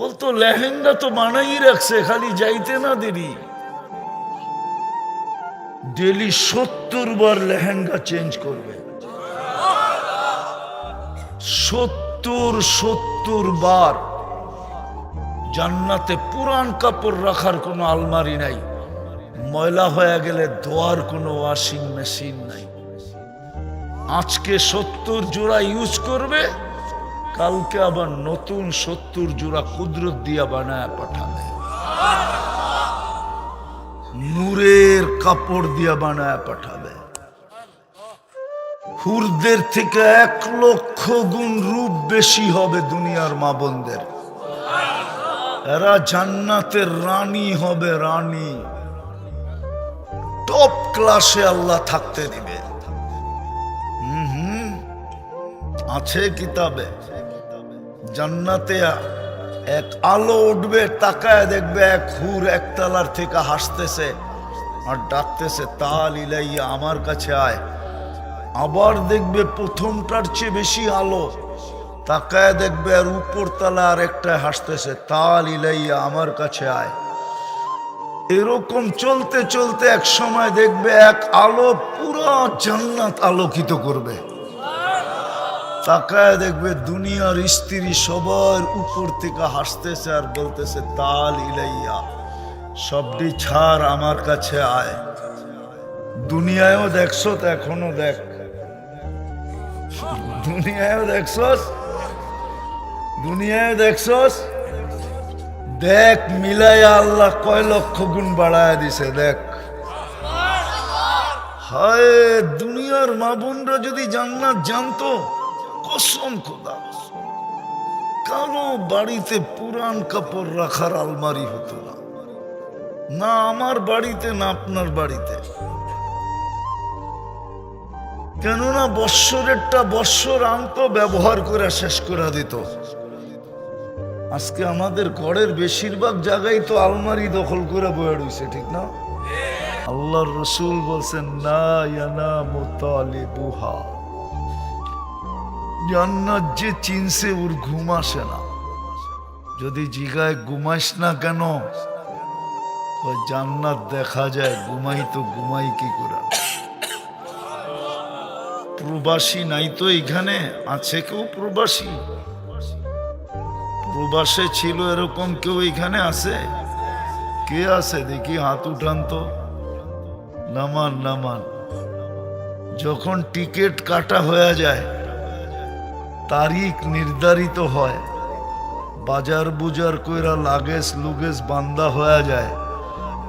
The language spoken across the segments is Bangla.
বলতো, লেহেঙ্গা তো বানাই রাখছে, খালি যাইতে না দেরি। ডেলি সত্তর বার লেহেঙ্গা চেঞ্জ করবে। সত্তর সত্তর বার জান্নাতে পুরান কাপড় রাখার কোনো আলমারি নাই। ময়লা হয়ে গেলে ধোয়ার কোনো ওয়াশিং মেশিন নাই। আজকে সত্তর জোড়া ইউজ করবে কালকে আবার নতুন সত্তর জোড়া কুদরত দিয়া বানায় পাঠাবে। নূরের কাপড় দিয়া বানায় পাঠাবে। হুরদের থেকে এক লক্ষ গুণ রূপ বেশি হবে দুনিয়ার মা বোনদের। এরা জান্নাতের রানী হবে রানী। টপ ক্লাসে আল্লাহ থাকতে দিবে। আছে কিতাবে। জান্নাতে এক আলো উঠবে, তাকায় দেখবে এক হুর একতলার থেকে হাসতেছে আর ডাকতেছে, তাল ইলাইয়া, আমার কাছে আয়। আবার দেখবে প্রথমটার চেয়ে বেশি আলো। তাকায় দেখবে আর উপর তলা আর একটা হাসতেছে, তাল ইলাইয়া, আমার কাছে আয়। এরকম চলতে চলতে এক সময় দেখবে এক আলো পুরো জান্নাত আলোকিত করবে। তাকায় দেখবে দুনিয়ার স্ত্রী সবার উপর থেকে হাসতেছে আর বলতেছে, তাল ইলাইয়া, সবটি ছাড় আমার কাছে আয়। দুনিয়ায়ও দেখছ তো এখনও দেখ। দুনিয়ায়ও দেখছস? দুনিয়ায় দেখছস? দেখ, মিলাইয়া আল্লাহ কয় লক্ষ গুণ বাড়ায় দিছে, দেখ। হায়, দুনিয়ার মা বোনরা যদি জান্নাত জানতো কসম খোদা, কারও বাড়িতে পুরান কাপড় রাখার আলমারি হতো না। না আমার বাড়িতে, না আপনার বাড়িতে। কেননা বৎসরেরটা বৎসর আনতো ব্যবহার করে শেষ করে দিত। আজকে আমাদের ঘরের বেশিরভাগ জায়গায় তো আলমারি দখল করে বয়ে রয়েছে ঠিক না? আল্লাহর রসুল বলছেন না ইয়ানা মুতালিবুহা জান্নাত যে চিনছে ওর ঘুম আসে না। যদি জিগায় ঘুমাইস না কেন? জান্নাত দেখা যায়, ঘুমাই তো ঘুমাই কি করে? প্রবাসী নাই তো এখানে, আছে কেউ প্রবাসী? প্রবাসে ছিল এরকম কেউ এখানে আছে? কে আছে? দেখি, হাত উঠান তো। নামান নামান। যখন টিকিট কাটা হয়ে যায় তারিখ নির্ধারিত হয়। বাজার বুজার কইরা লাগেজ লুগেজ বান্দা হয়ে যায়।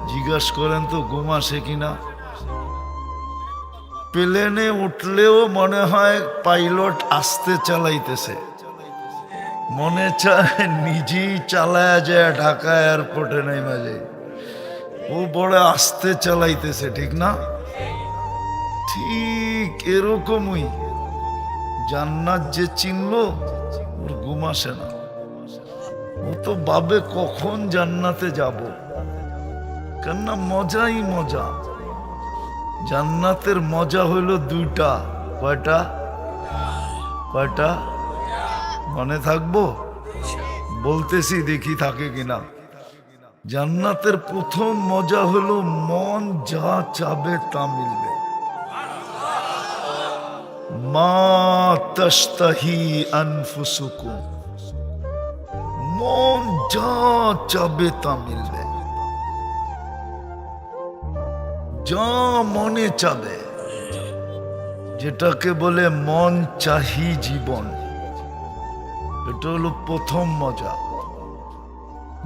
জিজ্ঞাস করেন, তো ঘুম আসে কিনা? প্লেনে উঠলেও মনে হয় পাইলট আসতে চালাইতেছে। মনে চায় নিজেই চালায়া যায়, ঢাকা এয়ারপোর্টে নেমে যায়। ও বড় আসতে চালাইতেছে, ঠিক না? ঠিক এরকমই। জান্নাত যে চিনল, ওর ঘুম আসে না। ও তো ভাবে কখন জান্নাতে যাব। কেননা মজাই মজা। জান্নাতের মজা হইল দুইটা। কয়টা? কয়টা? মনে থাকব? বলতেছি দেখি থাকে কিনা। জান্নাতের প্রথম মজা হলো মন যা চাবে তা মিলবে। মন যা চাবে তা মিলবে। যা মনে চাবে, যেটাকে বলে মন চাহি জীবন, এটা হলো প্রথম মজা।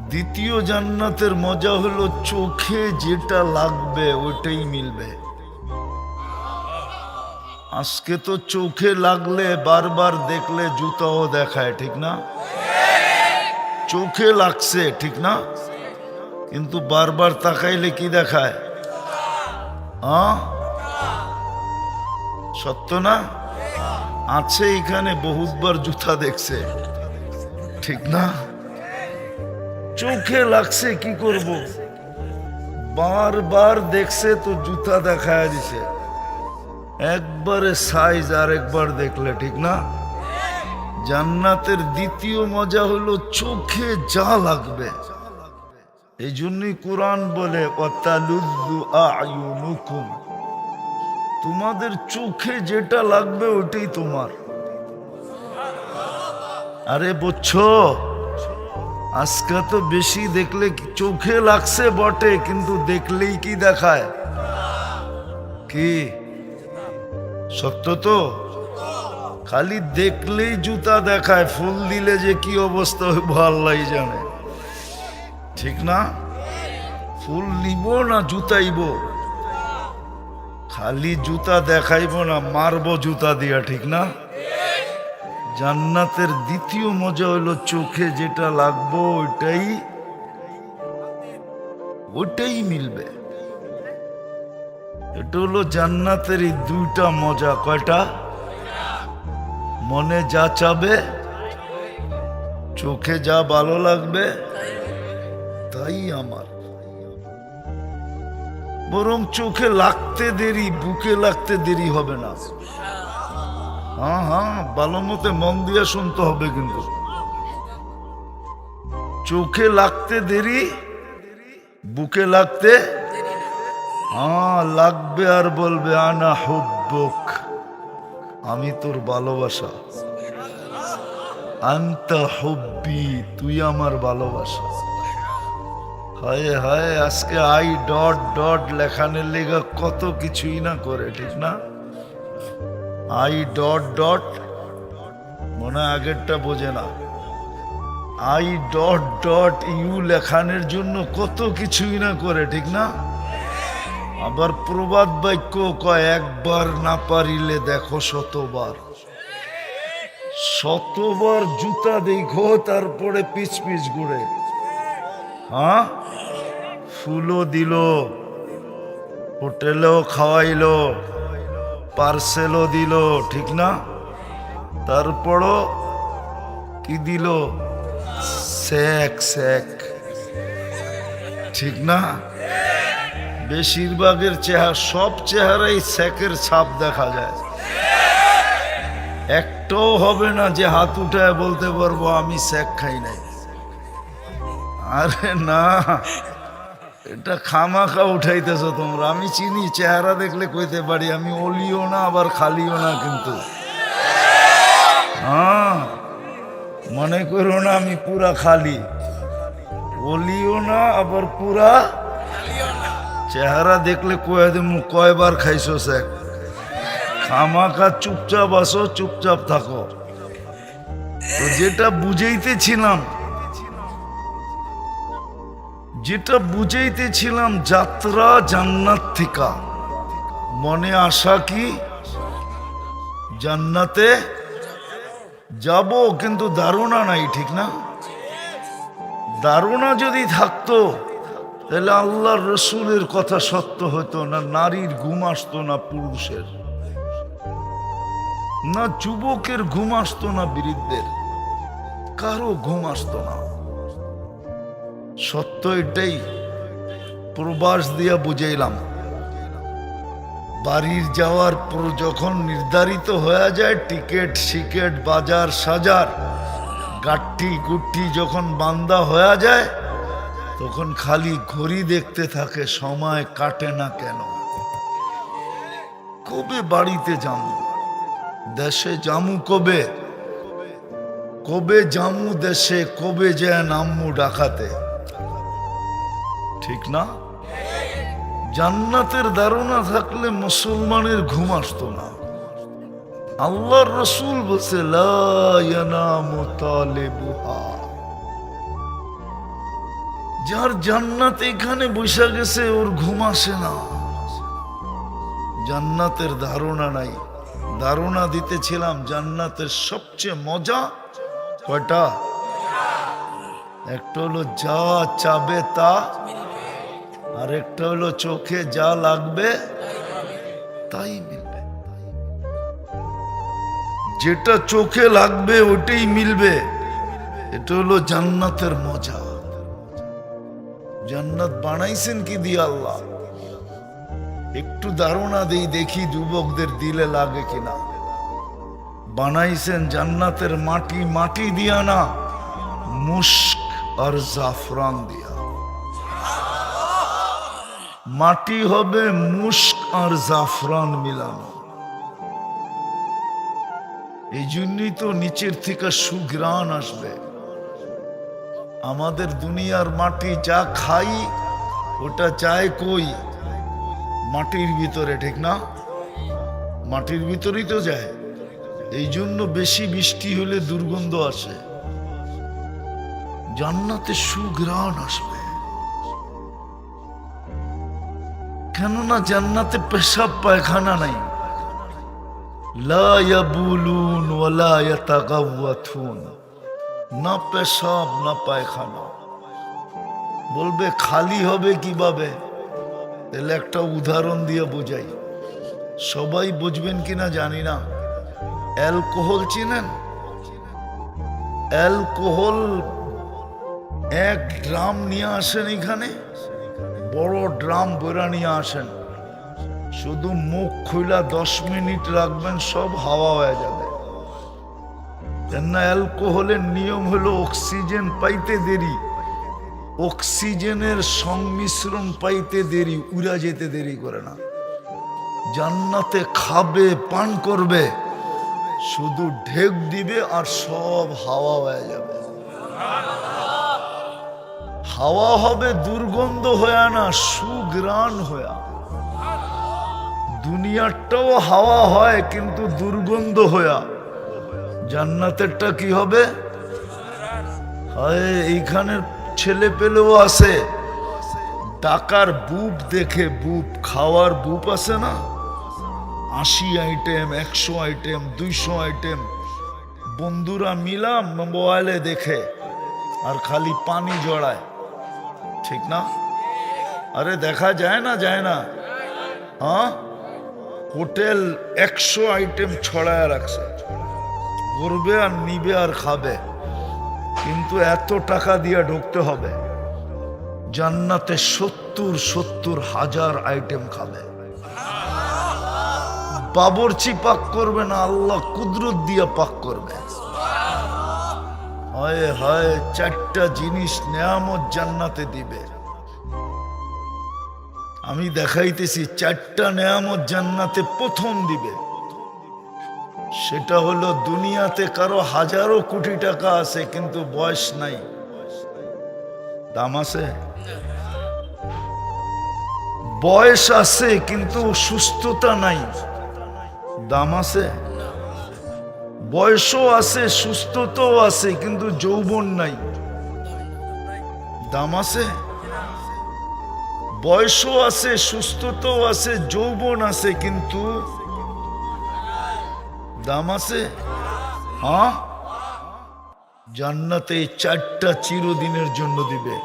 দ্বিতীয় জান্নাতের মজা হলো চোখে যেটা লাগবে, ওইটাই মিলবে। আজকে তো চোখে লাগলে বারবার দেখলে জুতাও দেখায়, ঠিক না? চোখে লাগছে, ঠিক না? কিন্তু বারবার তাকাইলে কি দেখায়? সত্য না? আছে এখানে বহুতবার জুতা দেখছে, ঠিক না? চোখে লাগছে, কি করব? বারবার দেখছে তো জুতা দেখায় দিছে। একবারে সাইজ আর একবার দেখলে ঠিক না? জান্নাতের দ্বিতীয় মজা হলো চোখে যা লাগবে। এই জন্যই কোরআন বলে তোমাদের চোখে যেটা লাগবে ওটাই তোমার। আরে বুঝছ? আজকে তো বেশি দেখলে চোখে লাগছে বটে, কিন্তু দেখলেই কি দেখায়? কি? সত্য তো? খালি দেখলেই জুতা দেখায়, ফুল দিলে যে কি অবস্থা হইব আল্লাহ জানে। ঠিক না? ফুল নিব না জুতাইব? খালি জুতা দেখাইব না, মারবো জুতা দিয়া, ঠিক না? জান্নাতের দ্বিতীয় মজা হলো চোখে যেটা লাগবো, ওইটাই ওইটাই মিলবে। এটা হলো জান্নাতের এই দুইটা মজা। কয়টা? মনে যা চাবে, চোখে যা ভালো লাগবে, তাই আমার। বরং চোখে লাগতে দেরি, বুকে লাগতে দেরি হবে না। হ্যাঁ হ্যাঁ ভালো মতে মন দিয়ে শুনতে হবে কিন্তু। চোখে লাগতে দেরি, বুকে লাগতে হ্যাঁ লাগবে আর বলবে, আনা হুব্বুক, আমি তোর ভালোবাসা। আন্তা হুব্বি, তুই আমার ভালোবাসা। হায় হায়, আজকে আই ডট ডট লেখানের লেগা কত কিছুই না করে, ঠিক না? আই ডট ডট মনে আগেরটা বোঝে না। আই ডট ডট ইউ লেখানের জন্য কত কিছুই না করে, ঠিক না? আবার প্রবাদ বাক্য কয়, একবার না পারিলে দেখো শতবার। শতবার জুতা দেখো, তারপরে পিচ পিচ ঘুরে। হ্যাঁ? ফুলও দিল, হোটেলেও খাওয়াইলো, পার্সেলও দিল, ঠিক না? তারপরও কি দিল? স্যাক স্যাক ঠিক না? বেশিরভাগের চেহারা, সব চেহারাই স্যাকের ছাপ দেখা যায়। একটাও হবে না যে হাত উঠায় বলতে পারব, আমি স্যাক খাই নাই। আরে না, এটা খামাখা উঠাইতেছ তোমরা। আমি চিনি, চেহারা দেখলে কইতে পারি, আমি অলিও না, আবার খালিও না কিন্তু। হ্যাঁ মনে করো না আমি পুরা খালি। অলিও না, আবার পুরা চেহারা দেখলে কয়ে দেবো কয়বার খাইছো স্যাক খামাখা চুপচাপ আসো, চুপচাপ থাকো। তো যেটা বুঝাইতেছিলাম যেটা বুঝাইতেছিলাম যাত্রা জান্নাত থিকা। মনে আশা কি? জান্নাতে যাব, কিন্তু দারুণা নাই, ঠিক না? দারুণা যদি থাকতো তাহলে আল্লাহর রসুলের কথা সত্য হতো না নারীর ঘুম আসতো না পুরুষের? না যুবকের ঘুম আসতো না বৃদ্ধের? কারও ঘুম আসতো না। সত্য এটাই। প্রবাস দিয়া বুঝাইলাম। বাড়ির যাওয়ার পর যখন নির্ধারিত হয়ে যায়, টিকিট সিকেট বাজার, সাজার গাঠি গুঠি যখন বান্দা হয়ে যায় তখন খালি ঘড়ি দেখতে থাকে, সময় কাটে না কেন? কবে বাড়িতে যামু? দেশে জামু কবে? কবে জামু দেশে, কবে যায় নাম্মু ডাকাতে? ঠিক না? জান্নাতের ধারণা থাকলে মুসলমানের ঘুম আসতো না। আল্লাহর রসুল বলছে, লা ইয়ানামু তালিবুহা। যার জান্নাত এখানে বসে গেছে, ওর ঘুম আসে না। জান্নাতের ধারণা নাই। ধারণা দিতেছিলাম, জান্নাতের সবচেয়ে মজা কয়টা? একটা হলো যা চাবে তা, আর একটা হলো চোখে যা লাগবে, তাই মিলবে। যেটা চোখে লাগবে, ওটাই মিলবে। এটা হলো জান্নাতের মজা। জান্নাত বানাইছেন কি দিয়ে আল্লাহ? একটু ধারণা দেই, দেখি যুবকদের দিলে লাগে কিনা। বানাইছেন জান্নাতের মাটি মাটি দিয়া না মুস্ক আর জাফরান দিয়া। মাটি হবে মুস্ক আর জাফরান মিলানো। এই জন্যই তো নিচের থেকে সুঘ্রাণ আসবে। আমাদের দুনিয়ার মাটি যা খাই, ওটা চায় কই? মাটির ভিতরে, ঠিক না? মাটির ভিতরেই তো যায়। এই জন্য বেশি বৃষ্টি হলে দুর্গন্ধ আসে। জান্নাতে সুঘ্রাণ আসবে। কেননা জান্নাতে পেশাব, পায়খানা নাই। লা ইয়াবুলুন ওয়ালা ইয়াতাগাওয়াতুন। না পেশাব, না পায়খানা। বলবে, খালি হবে কীভাবে? তাহলে একটা উদাহরণ দিয়ে বোঝাই। সবাই বুঝবেন কিনা জানি না। অ্যালকোহল চিনেন? অ্যালকোহল এক ড্রাম নিয়ে আসেন এখানে? বড় ড্রাম বেরা নিয়ে আসেন। শুধু মুখ খুলা দশ মিনিট রাখবেন, সব হাওয়া হয়ে যাবে। অ্যালকোহলের নিয়ম হলো অক্সিজেন পাইতে দেরি। অক্সিজেনের সংমিশ্রণ পাইতে দেরি, উড়া যেতে দেরি করে না। জান্নাতে খাবে, পান করবে, শুধু ঢেক দিবে আর সব হাওয়া হয়ে যাবে। হাওয়া হবে দুর্গন্ধ হয়ে না সুগ্রাণ হয়ে। দুনিয়ারটাও হাওয়া হয় কিন্তু দুর্গন্ধ হয়া। জান্নাতেরটা কি হবে? হয় এইখানের ছেলে পেলেও আছে। টাকার বুপ দেখে বুপ, খাওয়ার বুপ আছে না? আশি আইটেম, একশো আইটেম, দুইশো আইটেম। বন্ধুরা মিলাম মোবাইলে দেখে, আর খালি পানি জড়ায়। ঠিক না? আরে দেখা যায় না যায় না। হ্যাঁ? হোটেল একশো আইটেম ছড়ায় রাখছে। করবে আর নিবে আর খাবে। কিন্তু এত টাকা দিয়ে ঢুকতে হবে, জান্নাতে সত্তর সত্তর হাজার আইটেম খাবে। বাবরচি পাক করবে না, আল্লাহ কুদরত দিয়ে পাক করবে। হয় হয়, চারটা জিনিস নেয়ামত জান্নাতে দিবে। আমি দেখাইতেছি, চারটা নেয়ামত জান্নাতে প্রথম দিবে। সেটা হলো দুনিয়াতে কারও হাজারো কোটি টাকা আছে, কিন্তু বয়স নাই। দাম আছে? বয়স আছে, কিন্তু সুস্থতা নাই। দাম আছে? বয়সও আছে, সুস্থতাও আছে, কিন্তু যৌবন নাই। দাম আছে? বয়সও আছে, সুস্থতাও আছে, যৌবন আছে, কিন্তু দাম আছে? হ্যাঁ জান্নাতে চারটা চিরদিনের জন্য দিবে।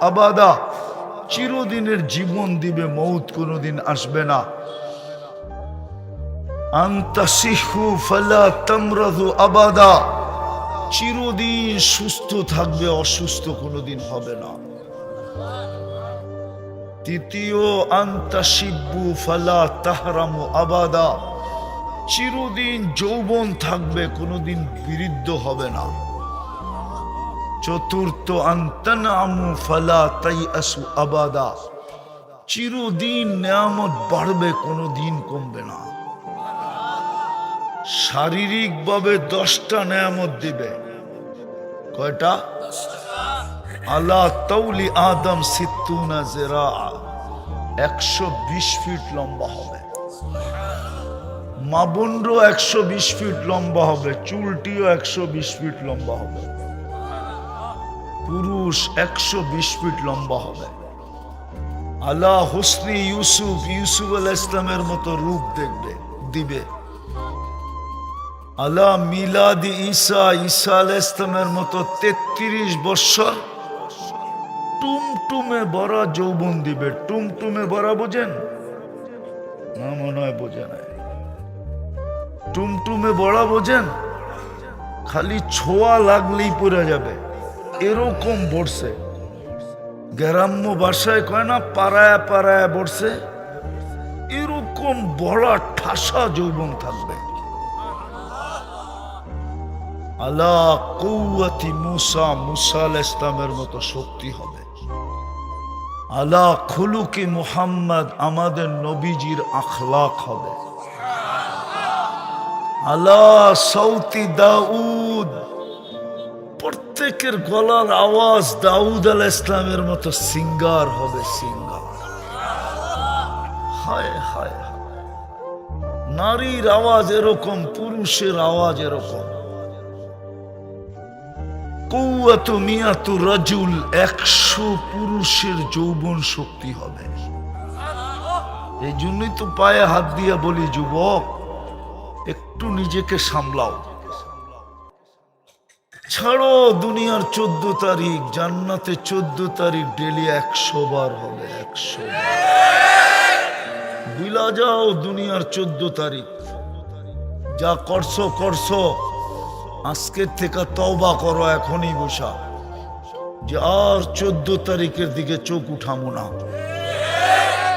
আবাদা। চিরদিনের জীবন দিবে মৌত কোনোদিন আসবে না। আবাদা। চিরদিন সুস্থ থাকবে, অসুস্থ কোনোদিন হবে না। তৃতীয় আন্তাসিব্বু ফালা তাহরামু আবাদা। চিরদিন যৌবন থাকবে, কোনোদিন বিরুদ্ধ হবে না। চতুর্থ আন্তনামু ফালা তাই আসু আবাদা। চিরদিন নিয়ামত বাড়বে, কোনোদিন কমবে না। শারীরিকভাবে দশটা নিয়ামত দিবে। কয়টা? আলা তৌলি আদম সিত্তুনা জেরা, একশো বিশ ফিট লম্বা হবে। মাবুন্ডও একশো বিশ ফিট লম্বা হবে, চুলটিও একশো বিশ ফিট লম্বা হবে। পুরুষ একশো বিশ ফিট লম্বা হবে। আল্লাহ হোসনি ইউসুফ ইউসুফ আল ইসলামের মতো রূপ দেখবে, দিবে। আল্লাহ মিলাদি ঈসা ঈসা আল ইসলামের মতো তেত্রিশ বৎসর টুমটুমে বড়া যৌবন দিবে। টুমটুমে বড়া বোঝেন? না মনে হয় বোঝে না টুমটুমে বড়া বোঝেন? খালি ছোঁয়া লাগলেই পড়ে যাবে। এরকম বসছে গ্রাম্য ভাষায় কয় না, পাড়ায় পাড়ায় বসছে এরকম বড়া ঠাসা যৌবন থাকবে। আলা কৌয়াতি মুসা মুসা ইসলামের মতো শক্তি হবে। আলা খুলুকি মুহাম্মদ, আমাদের নবীজির আখলাক হবে। আলা সৌতি দাউদ, প্রত্যেকের গলার আওয়াজ দাউদ আল ইসলামের মতো সিঙ্গার হবে সিঙ্গার। হায় হায়। নারীর আওয়াজ এরকম, পুরুষের আওয়াজ এরকম। কৌয়াত মিয়াতু রাজুল, একশো পুরুষের যৌবন শক্তি হবে। এই জন্যই তো পায়ে হাত দিয়া বলি, যুবক, একটু নিজেকে সামলাও। ছাড়ো দুনিয়ার চোদ্দ তারিখ, জান্নাতে চোদ্দ তারিখ, ডেলি একশো বার হবে, একশো বিলা যাও দুনিয়ার চোদ্দ তারিখ। যা করছ করছ। আজকের থেকে তওবা করো এখনই বসা যে আর চোদ্দ তারিখের দিকে চোখ উঠামো না।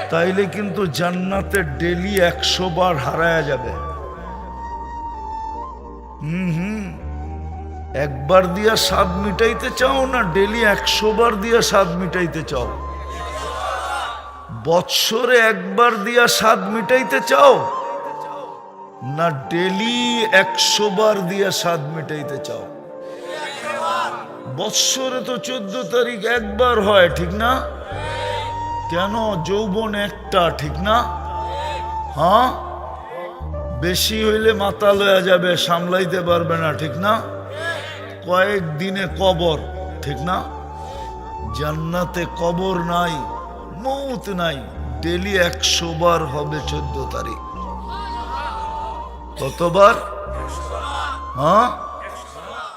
তাইলে কিন্তু জান্নাতে ডেলি একশো বার হারায়া যাবে। হুম। একবার দিয়া স্বাদ মিটাইতে চাও না, ডেলি একশো বার দিয়া স্বাদ মিটাইতে চাও? বৎসরে একবার দিয়া স্বাদ মিটাইতে চাও? না ডেলি একশো বার দিয়া স্বাদ মিটাইতে চাও? বৎসরে তো চোদ্দ তারিখ একবার হয়, ঠিক না? কেন যৌবন একটা, ঠিক না? হ্যাঁ? বেশি হইলে মাথা লয়া যাবে, সামলাইতে পারবে না, ঠিক না? কয়েক দিনে কবর, ঠিক না? জান্নাতে কবর নাই মৌত নাই, ডেলি একশো বার হবে চোদ্দ তারিখ। কতবার হ্যাঁ?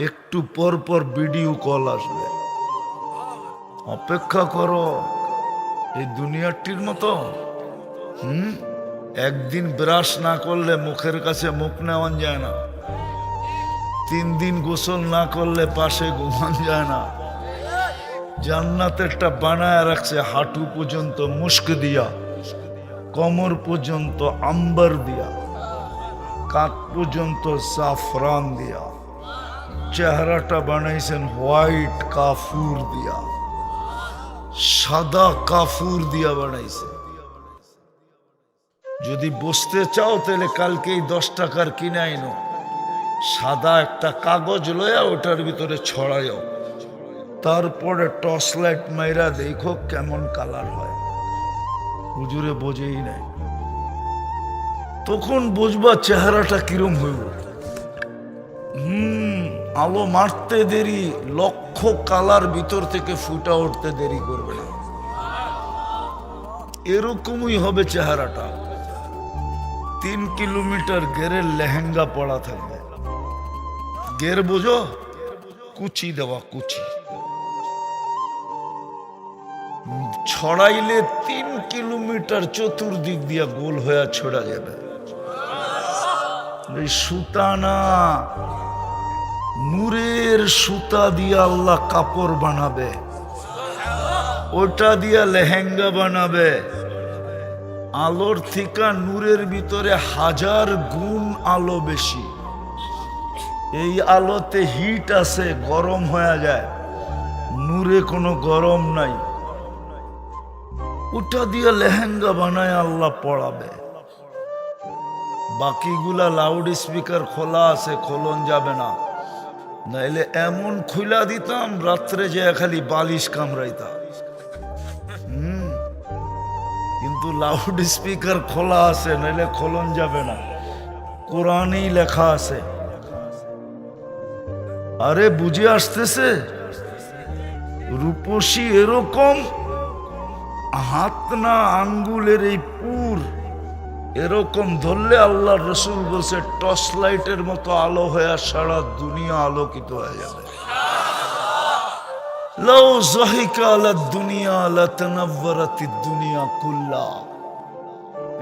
একটু পর পর ভিডিও কল আসবে। অপেক্ষা করো। এই দুনিয়াটির মতো, হুম? একদিন ব্রাশ না করলে মুখের কাছে মুখ নেওয়ান যায় না। তিন দিন গোসল না করলে পাশে ঘুমান যায় না। জান্নাতেরটা বানায় রাখছে হাঁটু পর্যন্ত মুস্ক দিয়া, কমর পর্যন্ত আম্বার দিয়া। কাক পর্যন্ত জাফরান দিয়া। চেহারাটা বানাইছেন হোয়াইট কাফুর দিয়া। সাদা কাফুর দিয়া বানাইছে যদি বসতে চাও তাহলে কালকেই দশ টাকার কিনে আইনো। সাদা একটা কাগজ লয়া ওটার ভিতরে ছড়াইও। তারপরে টর্চ লাইট মাইরা দেখো কেমন কালার হয়। হুজুরে বোঝেই নাই। তখন বুঝবা চেহারাটা কিরম হইব। হুম, আলো মারতে দেরি, লক্ষ কালার ভিতর থেকে ফুটা উঠতে দেরি করবে না। এরকমই হবে চেহারাটা। তিন কিলোমিটার গেরের লেহেঙ্গা পড়া থাকবে। গের বোঝো, কুচি দেওয়া কুচি। ছড়াইলে তিন কিলোমিটার চতুর্দিক দিয়া গোল হয়ে ছড়া যাবে। সুতা না, নূরের সুতা দিয়ে আল্লাহ কাপড় বানাবে, ওটা দিয়া লেহেঙ্গা বানাবে, আলোর থিকা নূরের ভিতরে হাজার গুণ আলো বেশি। এই আলোতে হিট আছে, গরম হয়ে যায়, নূরে কোনো গরম নাই। ওটা দিয়ে লেহেঙ্গা বানায় আল্লাহ পড়াবে। বাকিগুলা লাউড স্পিকার খোলা আছে, খোলন যাবে না। নাইলে এমন খুলা দিতাম, রাত্রে যে খালি বালিশ কামড়াইতাম। হুম, কিন্তু লাউড স্পিকার খোলা আছে, নাইলে খোলন যাবে না। কোরআনেই লেখা আছে। আরে, বুঝে আসতেছে? রূপসী এরকম হাত না আঙ্গুলের এই পুর। এরকম ধরলে আল্লাহ রসুল বলছে, টর্চ লাইটের মতো আলো হয়ে সারা দুনিয়া আলোকিত হয়ে যাবে। আলা দুনিয়া দুনিয়া কুল্লা।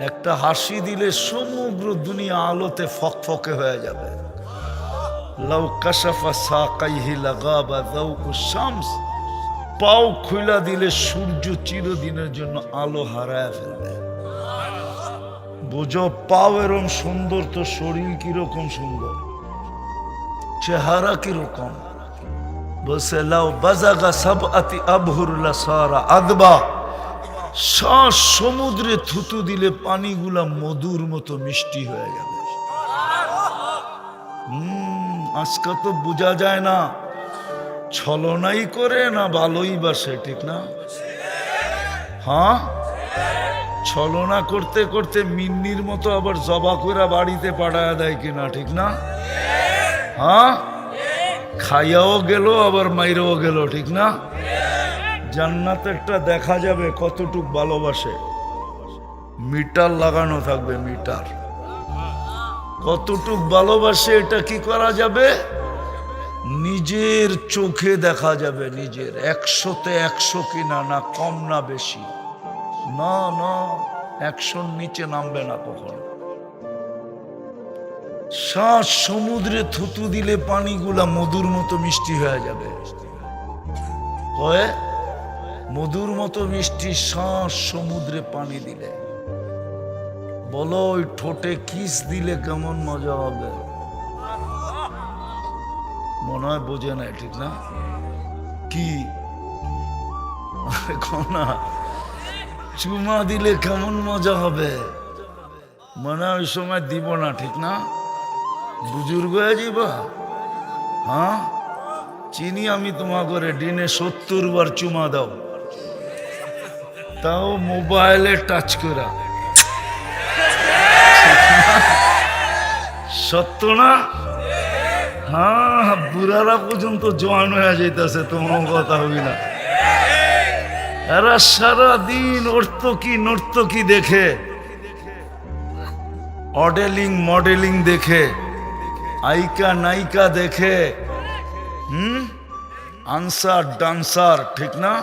একটা হাসি দিলে সমগ্র দুনিয়া আলোতে ফকফকে হয়ে যাবে। লাউ লাগাবা পাও খুলা দিলে সূর্য চিরদিনের জন্য আলো হারায় ফেলবে। বুঝো পাও এরম সুন্দর তো শরীর কীরকম সুন্দর? চেহারা কীরকম? বসে লাও বাজাগা সব আতি আবহুরলা সারা আদবা। শ্বাস সমুদ্রে থুতু দিলে পানিগুলা মধুর মতো মিষ্টি হয়ে যাবে। হম, আজকে তো বোঝা যায় না। ছলনাই করে না, ভালোই বাসে, ঠিক না? হ্যাঁ? ছলনা করতে করতে মিন্নির মতো আবার জবা করে বাড়িতে পাঠায় দেয় কিনা, ঠিক না? হ্যাঁ? খাইয়াও গেল, আবার মাইরেও গেল, ঠিক না? জান্নাতেরটা দেখা যাবে কতটুক ভালোবাসে। মিটার লাগানো থাকবে, মিটার। কতটুক ভালোবাসে এটা কি করা যাবে? নিজের চোখে দেখা যাবে, নিজের। একশোতে একশো কিনা না, কম না বেশি। না না, একশোর নিচে নামবে না কখনো। শ্বাস সমুদ্রে থুতু দিলে পানিগুলা মধুর মতো মিষ্টি হয়ে যাবে। মধুর মতো মিষ্টি শ্বাস সমুদ্রে পানি দিলে। বলো, ওই ঠোঁটে কিস দিলে কেমন মজা হবে? মনে হয় বোঝে না ঠিক না? কি? না। চুমা দিলে কেমন মজা হবে? মনে ওই সময় দিব না, ঠিক না? বুজুর্গ হয়ে? চিনি আমি তোমা করে দিনে সত্তর বার চুমা দাও। তাও মোবাইলে টাচ করা সত্য না? হ্যাঁ বুড়ারা পর্যন্ত জোয়ান হয়ে যাইতেছে, তোমার কথা হবি না। এরা সারাদিন অর্থকি নর্তকি দেখে অডেলিং মডেলিং দেখে, আইকা নায়িকা দেখে, হুম? আনসার ডান্সার, ঠিক না?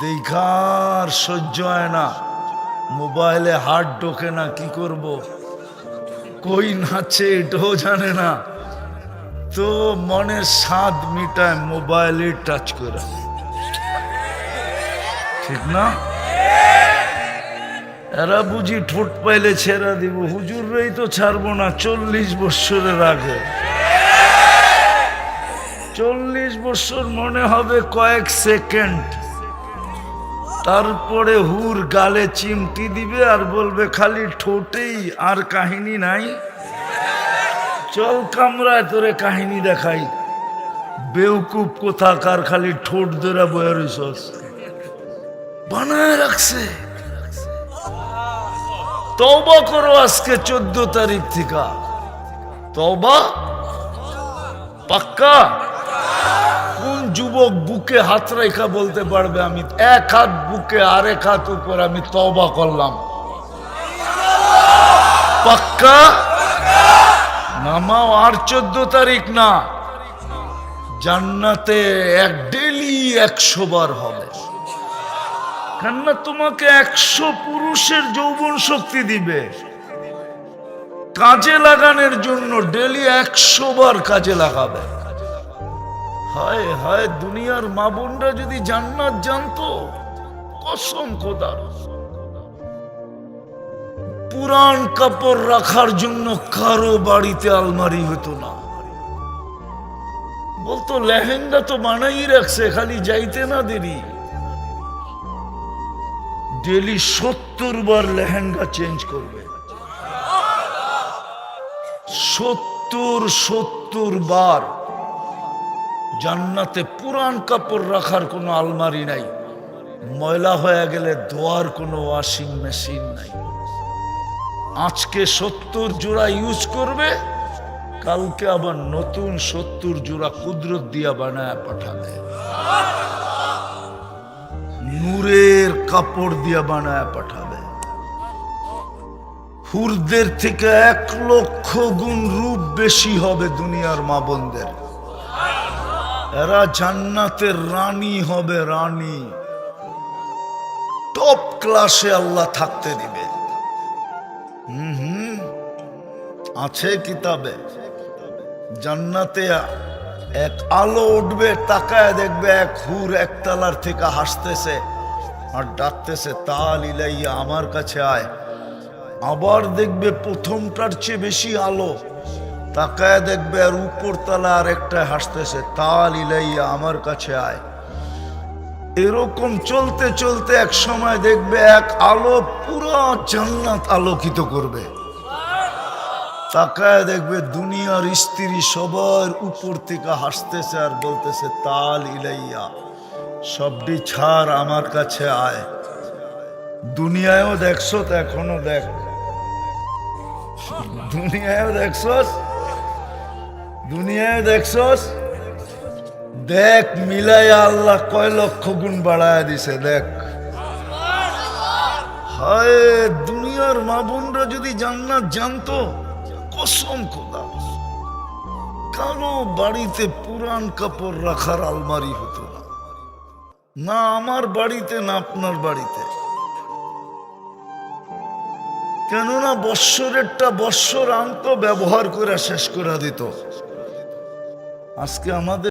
দেখার সহ্য হয় না। মোবাইলে হার্ট ঢোকে না, কি করব? কই নাচে এটাও জানে না। তো মনের স্বাদ মিটায় মোবাইলে টাচ করে। ঠিক না? এরা বুঝি ঠোঁট পাইলে ছেড়া দিব। হুজুররাই তো ছাড়বো না, চল্লিশ বৎসরের আগে। চল্লিশ বৎসর মনে হবে কয়েক সেকেন্ড। তারপরে হুর গালে চিমটি দিবে আর বলবে, খালি ঠোঁটেই আর কাহিনী নাই। চল কামরায় তোরে কাহিনী দেখাই। বেউকুপ কোথাকার খালি ঠোঁট ধরে বয়ে রইছস। বানায় রাখছে। তওবা করো আজকে চোদ্দ তারিখ থেকে। তওবা? পাক্কা? কোন যুবক বুকে হাত রেখা বলতে পারবে আমি? এক হাত বুকে আরেক হাত উপর আমি তওবা করলাম। পাক্কা? নামাও, আর চোদ্দ তারিখ না। জান্নাতে এক ডেলি একশো বার হবে। কেননা তোমাকে একশো পুরুষের যৌবন শক্তি দিবে। কাজে লাগানোর জন্য ডেলি একশো বার কাজে লাগাবে। হায় হায়, দুনিয়ার মা বোনরা যদি জান্নাত জানতো, কসম খোদার পুরান কাপড় রাখার জন্য কারও বাড়িতে আলমারি হতো না। বলতো, লেহেঙ্গা তো বানাই রাখছে, খালি যাইতে না দেরি। ডেলি সত্তর বার লেহেঙ্গা চেঞ্জ করবে। সত্তর সত্তর বার জান্নাতে পুরান কাপড় রাখার কোনো আলমারি নাই। ময়লা হয়ে গেলে ধোয়ার কোনো ওয়াশিং মেশিন নাই। আজকে সত্তর জোড়া ইউজ করবে, কালকে আবার নতুন সত্তর জোড়া কুদরত দিয়া বানায় পাঠাবে। নূরের কাপড় দিয়া বানায় পাঠাবে। হুরদের থেকে এক লক্ষ গুণ রূপ বেশি হবে দুনিয়ার মা বোনদের। এরা জান্নাতের রানী হবে রানী। টপ ক্লাসে আল্লাহ থাকতে দিবে। হুম হুম। আছে কিতাবে? জান্নাতে এক আলো উঠবে, তাকায় দেখবে এক হুর একতলার থেকে হাসতেছে আর ডাকতেছে, তাল ইলাইয়া, আমার কাছে আয়। আবার দেখবে প্রথমটার চেয়ে বেশি আলো। তাকায় দেখবে আর উপর তলা আর একটা হাসতেছে, তাল ইলাইয়া, আমার কাছে আয়। এরকম চলতে চলতে এক সময় দেখবে এক আলো পুরো জান্নাত আলোকিত করবে। তাকায় দেখবে দুনিয়ার স্ত্রী সবার উপর থেকে হাসতেছে আর বলতেছে, তাল ইলাইয়া, সবটি ছাড় আমার কাছে আয়। দুনিয়ায়ও দেখছ তো এখনও দেখ। দুনিয়ায়ও দেখছস? দুনিয়ায় দেখছস? দেখ, মিলাইয়া আল্লাহ কয় লক্ষ গুণ বাড়ায় দিছে, দেখ। হায়, দুনিয়ার মা বোনরা যদি জান্নাত জানতো কসম খোদা কারও বাড়িতে পুরান কাপড় রাখার আলমারি হতো না। না আমার বাড়িতে, না আপনার বাড়িতে। কেননা বৎসরেরটা বৎসর আন্ত ব্যবহার করে শেষ করে দিত। আজকে আমাদের